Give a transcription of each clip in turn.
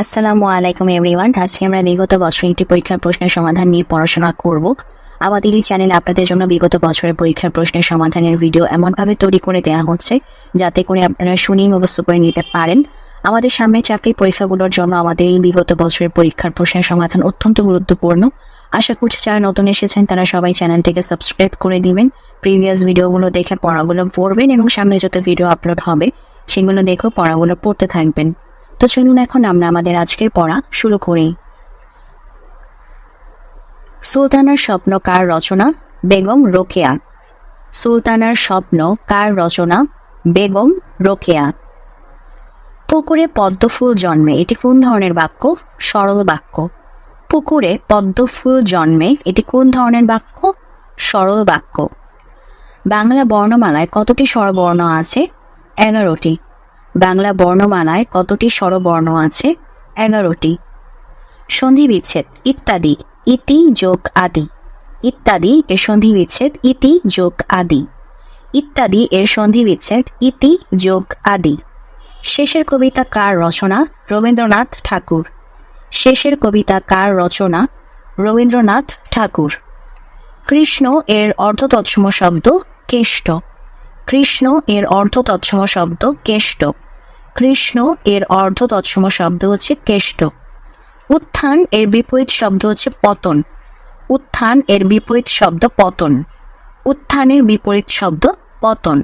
আসসালামু আলাইকুম এভরিওয়ান। আজকে আমরা বিগত বছর একটি পরীক্ষার প্রশ্নের সমাধান নিয়ে পড়াশোনা করব। আমাদের এই চ্যানেলে আপনাদের জন্য বিগত বছরের পরীক্ষার প্রশ্নের সমাধানের ভিডিও এমনভাবে তৈরি করে দেওয়া হচ্ছে, যাতে করে আপনারা শুনেই মুখস্থ করে নিতে পারেন। আমাদের সামনে চাকরি পরীক্ষাগুলোর জন্য আমাদের এই বিগত বছরের পরীক্ষার প্রশ্নের সমাধান অত্যন্ত গুরুত্বপূর্ণ। আশা করছি যারা নতুন এসেছেন, তারা সবাই চ্যানেলটিকে সাবস্ক্রাইব করে দিবেন। প্রিভিয়াস ভিডিওগুলো দেখে পড়াগুলো পড়বেন এবং সামনে যত ভিডিও আপলোড হবে, সেগুলো দেখেও পড়াগুলো পড়তে থাকবেন। তো চলুন এখন আমরা আমাদের আজকের পড়া শুরু করি। সুলতানার স্বপ্ন কার রচনা? বেগম রোকেয়া। সুলতানার স্বপ্ন কার রচনা? বেগম রোকেয়া। পুকুরে পদ্মফুল জন্মে, এটি কোন ধরনের বাক্য? সরল বাক্য। পুকুরে পদ্মফুল জন্মে, এটি কোন ধরনের বাক্য? সরল বাক্য। বাংলা বর্ণমালায় কতটি স্বরবর্ণ আছে? এগারোটি। বাংলা বর্ণমালায় কতটি স্বরবর্ণ আছে? এগারোটি। সন্ধি বিচ্ছেদ ইত্যাদি, ইতি, যোগ, আদি। ইত্যাদি, এর সন্ধি বিচ্ছেদ ইতি, যোগ, আদি। ইত্যাদি, এর সন্ধি বিচ্ছেদ ইতি, যোগ, আদি। শেষের কবিতা কার রচনা? রবীন্দ্রনাথ ঠাকুর। শেষের কবিতা কার রচনা? রবীন্দ্রনাথ ঠাকুর। কৃষ্ণ, এর অর্ধ তৎসম শব্দ, কেষ্ট। কৃষ্ণ এর অর্ধ তৎসম শব্দ কেষ্ট। কৃষ্ণ এর অর্ধ তৎসম শব্দ হচ্ছে কেষ্ট। উত্থান এর বিপরীত শব্দ হচ্ছে পতন। উত্থান এর বিপরীত শব্দ পতন। উত্থানের বিপরীত শব্দ পতন।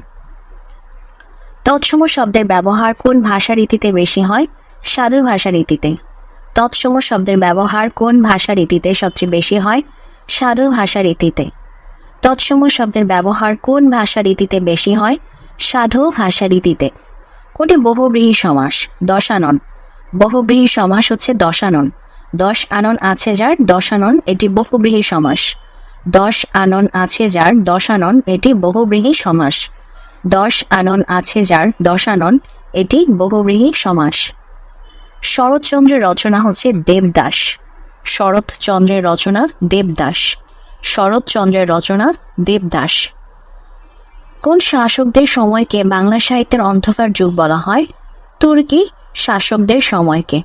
তৎসম শব্দের ব্যবহার কোন ভাষা রীতিতে বেশি হয়? সাধু ভাষা রীতিতে। তৎসম শব্দের ব্যবহার কোন ভাষা রীতিতে সবচেয়ে বেশি হয়? সাধু ভাষা রীতিতে। তৎসম শব্দের ব্যবহার কোন ভাষা রীতিতে বেশি হয়? সাধু ভাষা রীতিতে কোনটি বহুব্রীহী সমাস? দশানন। বহুব্রীহী সমাস হচ্ছে দশানন। দশ আনন আছে যার দশানন, এটি বহুব্রীহী সমাস। দশ আনন আছে যার দশানন, এটি বহুব্রীহী সমাস। দশ আনন আছে যার দশানন, এটি বহুব্রীহী সমাস। শরৎচন্দ্রের রচনা হচ্ছে দেবদাস। শরৎচন্দ্রের রচনা দেবদাস। শরৎচন্দ্রের রচনা দেবদাস। কোন শাসকদের সময়কে বাংলা সাহিত্যের অন্ধকার যুগ বলা হয়? তুর্কি শাসকদের সময়কে।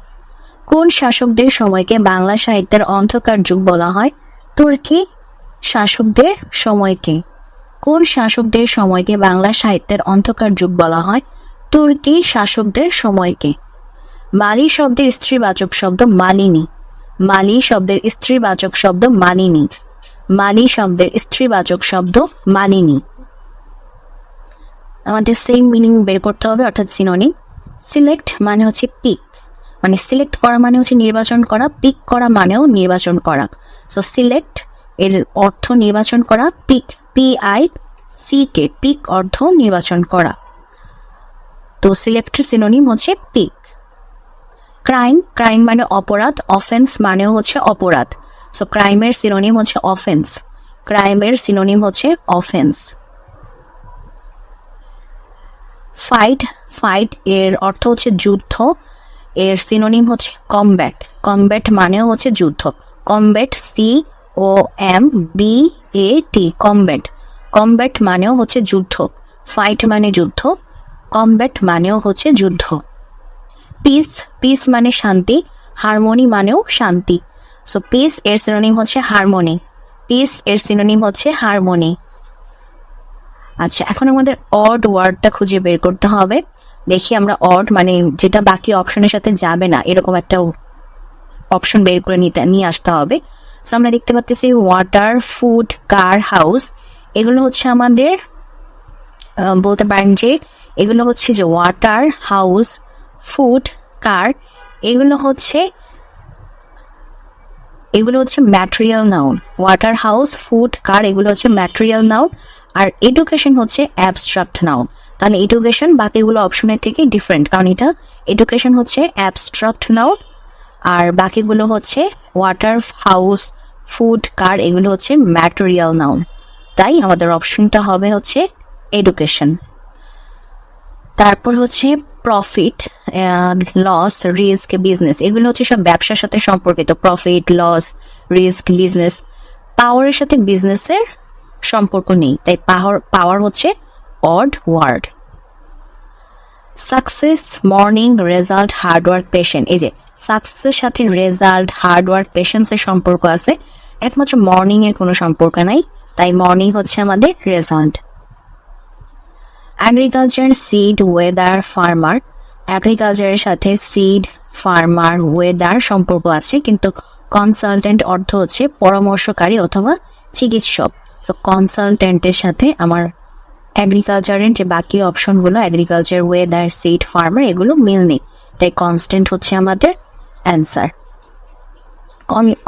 কোন শাসকদের সময়কে বাংলা সাহিত্যের অন্ধকার যুগ বলা হয়? তুর্কি শাসকদের সময়কে। কোন শাসকদের সময়কে বাংলা সাহিত্যের অন্ধকার যুগ বলা হয়? তুর্কি শাসকদের সময়কে। মালি শব্দের স্ত্রীবাচক শব্দ মালিনী। মালি শব্দের স্ত্রীবাচক শব্দ মালিনী। মালি শব্দের স্ত্রীবাচক শব্দ মালিনী আমাদের সেম মিনিং বের করতে হবে, অর্থাৎ সিনোনিম সিলেক্ট মানে হচ্ছে পিক মানে সিলেক্ট করা মানে হচ্ছে নির্বাচন করা পিক করা মানেও নির্বাচন করা। সো সিলেক্ট এর অর্থ নির্বাচন করা pick P I C K pick অর্থ নির্বাচন করা। তো সিলেক্টের সিনোনিম হচ্ছে পিক ক্রাইম ক্রাইম মানে অপরাধ অফেন্স মানেও হচ্ছে অপরাধ। সো ক্রাইমের সিনোনিম হচ্ছে অফেন্স ক্রাইমের সিনোনিম হচ্ছে অফেন্স ফাইট ফাইট এর অর্থ হচ্ছে যুদ্ধ। এর সিনোনিম হচ্ছে কমব্যাট কমব্যাট মানেও হচ্ছে যুদ্ধ। Combat C O M B A T combat combat মানেও হচ্ছে যুদ্ধ। ফাইট মানে যুদ্ধ। কমব্যাট মানেও হচ্ছে যুদ্ধ। পিস পিস মানে শান্তি। হারমোনি মানেও শান্তি। সো পিস এর সিনোনিম হচ্ছে হারমোনি পিস এর সিনোনিম হচ্ছে হারমোনি আচ্ছা এখন আমাদের অড ওয়ার্ডটা খুঁজে বের করতে হবে। দেখি আমরা অড মানে যেটা বাকি অপশনের সাথে যাবে না, এরকম একটা অপশন বের করে নিতে, নিয়ে আসতে হবে। সো আমরা দেখতে পাচ্ছি ওয়াটার ফুড কার হাউস এগুলো হচ্ছে আমাদের বলতে পারেন যে এগুলো হচ্ছে যে ওয়াটার হাউস ফুড কার এগুলো হচ্ছে এগুলো হচ্ছে material noun water house food car এগুলো হচ্ছে ম্যাটেরিয়াল নাউন আর এডুকেশন হচ্ছে অ্যাবস্ট্রাক্ট নাউন তাহলে এডুকেশন বাকিগুলো অপশনের থেকে ডিফারেন্ট কারণ এটা এডুকেশন হচ্ছে অ্যাবস্ট্রাক্ট নাউন আর বাকিগুলো হচ্ছে ওয়াটার হাউস ফুড কার এগুলো হচ্ছে ম্যাটেরিয়াল নাউন তাই আমাদের অপশনটা হবে হচ্ছে এডুকেশন তারপর হচ্ছে প্রফিট লস রিস্ক বিজনেস এগুলো হচ্ছে সব ব্যবসার সাথে সম্পর্কিত প্রফিট লস রিস্ক বিজনেস পাওয়ারের সাথে বিজনেসের সম্পর্ক নেই, তাই পাওয়ার পাওয়ার হচ্ছে odd word success morning result hard work patient এই যে সাকসেসের সাথে রেজাল্ট হার্ডওয়ার্ক পেশেন্সের সম্পর্ক আছে, একমাত্র মর্নিং এর কোনো সম্পর্ক নাই, তাই মর্নিং হচ্ছে আমাদের result agriculture seed weather farmer অ্যাগ্রিকালচারের সাথে সিড ফার্মার ওয়েদার সম্পর্ক আছে, কিন্তু কনসালটেন্ট অর্থ হচ্ছে পরামর্শকারী অথবা চিকিৎসক। তো কনসালটেন্টের সাথে আমার অ্যাগ্রিকালচারের যে বাকি অপশনগুলো অ্যাগ্রিকালচার ওয়েদার সিড ফার্মার এগুলো মিল নেই। তাই কনস্ট্যান্ট হচ্ছে আমাদের অ্যান্সার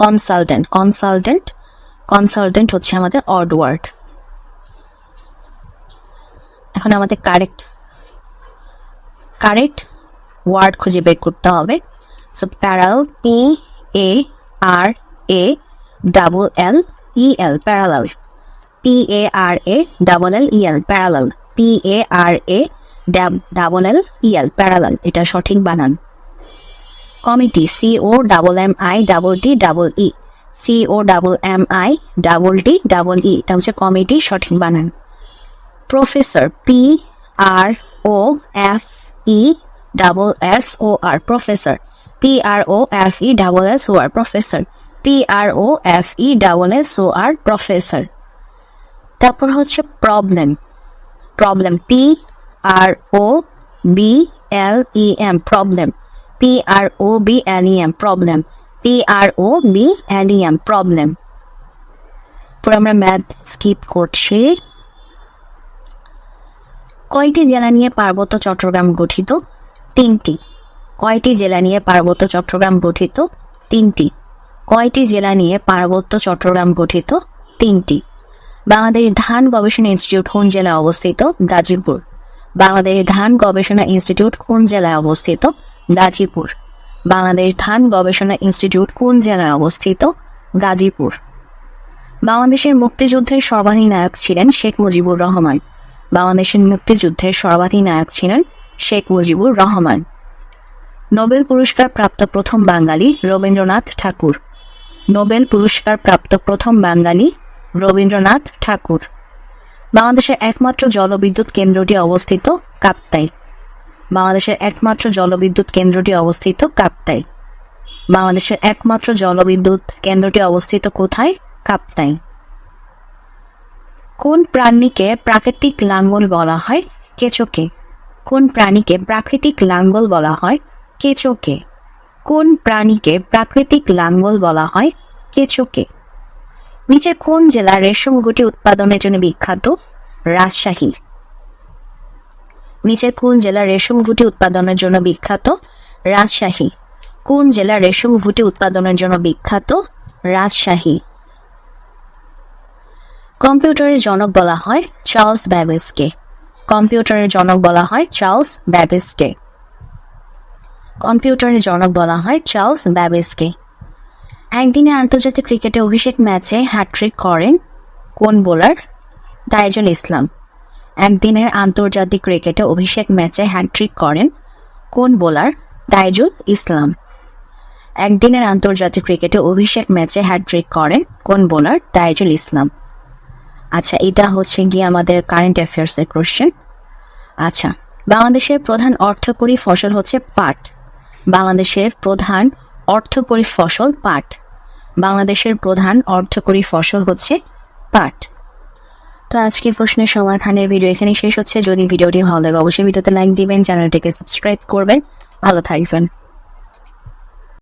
কনসালটেন্ট কনসালটেন্ট কনসালটেন্ট হচ্ছে আমাদের অড ওয়ার্ড এখন আমাদের কারেক্ট কারেক্ট ওয়ার্ড খুঁজে বের করতে হবে। So parallel P A R A double L E L parallel P A R A double L E L parallel P A R A double L E L parallel এটা সঠিক বানান। Committee C O double M I double T double E C O double M I double T double E এটা হচ্ছে committee সঠিক বানান। Professor P R O F E double S O R professor P R O F E double S O R professor P R O F E double S O R professor তারপর হচ্ছে problem problem P R O B L E M problem P R O B L E M problem P R O B L E M problem পুরো আমরা math skip করছি। কয়টি জেলা নিয়ে পার্বত্য চট্টগ্রাম গঠিত? তিনটি। কয়টি জেলা নিয়ে পার্বত্য চট্টগ্রাম গঠিত? তিনটি। কয়টি জেলা নিয়ে পার্বত্য চট্টগ্রাম গঠিত? তিনটি। বাংলাদেশ ধান গবেষণা ইনস্টিটিউট কোন জেলায় অবস্থিত? গাজীপুর। বাংলাদেশ ধান গবেষণা ইনস্টিটিউট কোন জেলায় অবস্থিত? গাজীপুর। বাংলাদেশ ধান গবেষণা ইনস্টিটিউট কোন জেলায় অবস্থিত? গাজীপুর। বাংলাদেশের মুক্তিযুদ্ধের সর্বাধিনায়ক ছিলেন শেখ মুজিবুর রহমান। বাংলাদেশের মুক্তিযুদ্ধের সর্বাধিনায়ক ছিলেন শেখ মুজিবুর রহমান। নোবেল পুরস্কার প্রাপ্ত প্রথম বাঙালি রবীন্দ্রনাথ ঠাকুর। নোবেল পুরস্কার প্রাপ্ত প্রথম বাঙালি রবীন্দ্রনাথ ঠাকুর। বাংলাদেশের একমাত্র জলবিদ্যুৎ কেন্দ্রটি অবস্থিত কাপ্তাই। বাংলাদেশের একমাত্র জলবিদ্যুৎ কেন্দ্রটি অবস্থিত কাপ্তাই। বাংলাদেশের একমাত্র জলবিদ্যুৎ কেন্দ্রটি অবস্থিত কোথায়? কাপ্তাই। কোন প্রাণীকে প্রাকৃতিক লাঙ্গল বলা হয়? কেচোকে। কোন প্রাণীকে প্রাকৃতিক লাঙ্গল বলা হয়? কেচোকে। কোন প্রাণীকে প্রাকৃতিক লাঙ্গল বলা হয়? কেচোকে। নিচে কোন জেলা রেশম গুটি উৎপাদনের জন্য বিখ্যাত? রাজশাহী। নিচের কোন জেলা রেশম গুটি উৎপাদনের জন্য বিখ্যাত? রাজশাহী। কোন জেলা রেশম গুটি উৎপাদনের জন্য বিখ্যাত? রাজশাহী। কম্পিউটারের জনক বলা হয় চার্লস ব্যাবেজকে। কম্পিউটারের জনক বলা হয় চার্লস ব্যাবেজকে। কম্পিউটারের জনক বলা হয় চার্লস ব্যাবেজকে। একদিনে আন্তর্জাতিক ক্রিকেটে অভিষেক ম্যাচে হ্যাট্রিক করেন কোন বোলার? তাইজুল ইসলাম। একদিনের আন্তর্জাতিক ক্রিকেটে অভিষেক ম্যাচে হ্যাট্রিক করেন কোন বোলার? তাইজুল ইসলাম। একদিনের আন্তর্জাতিক ক্রিকেটে অভিষেক ম্যাচে হ্যাট্রিক করেন কোন বোলার? তাইজুল ইসলাম। আচ্ছা এটা হচ্ছে গিয়ে আমাদের কারেন্ট অ্যাফেয়ার্সের কোশ্চেন আচ্ছা বাংলাদেশের প্রধান অর্থকরী ফসল হচ্ছে পাট। বাংলাদেশের প্রধান অর্থকরী ফসল পাট। বাংলাদেশের প্রধান অর্থকরী ফসল হচ্ছে পাট। তো আজকের প্রশ্নের সমাধানের ভিডিও এখানে শেষ হচ্ছে। যদি ভিডিওটি ভালো লাগে, অবশ্যই ভিডিওতে লাইক দিবেন চ্যানেলটিকে সাবস্ক্রাইব করবেন। ভালো থাকবেন।